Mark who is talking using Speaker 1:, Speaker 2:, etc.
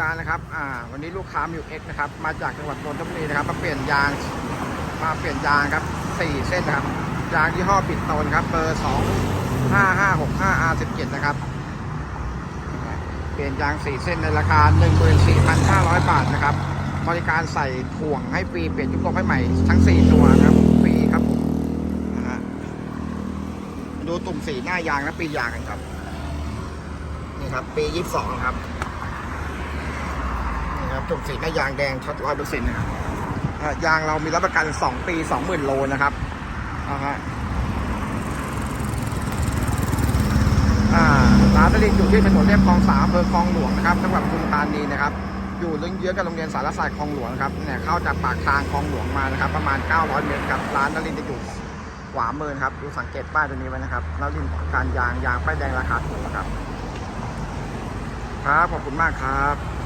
Speaker 1: ยางนะครับ อ่า วันนี้ลูกค้ามิวเอ็กนะครับ มาจากจังหวัดนนทบุรีนะครับ มาเปลี่ยนยาง มาเปลี่ยนยางครับสี่เส้นครับ ยางยี่ห้อปิดโตนครับ เบอร์สองห้าห้าหกห้า R สิบเจ็ดนะครับ เปลี่ยนยางสี่เส้นในราคาหนึ่งหมื่นสี่พันห้าร้อยบาทนะครับ บริการใส่ถ่วงให้ฟรี เปลี่ยนยุคลมให้ใหม่ทั้งสี่ตัวนะครับ ฟรีครับดูตุ่มสีหน้ายางและปียางกันครับ นี่ครับ ปียี่สิบสองครับ นี่ครับตุ่มสีหน้ายางแดงช็อตร้อยเปอร์เซ็นต์นะครับยางเรามีรับประกันสองปีสองหมื่นโลนะครับอ่าฮะร้านตลิงอยู่ที่ถนนเรียบคลองสามอำเภอคลองหลวงนะครับจังหวัดปทุมธานีนะครับอยู่เยื้องๆกับโรงเรียนสารศาสตร์คลองหลวงครับเนี่ยเข้าจากปากทางคลองหลวงมานะครับ ประมาณ 900 เมตรครับร้านนลินทร์จะอยู่ขวามือนครับดูสังเกตป้ายตัวนี้ไว้นะครับนลินการยางยางป้ายแดงราคาถูกนะครับ ครับขอบคุณมากครับ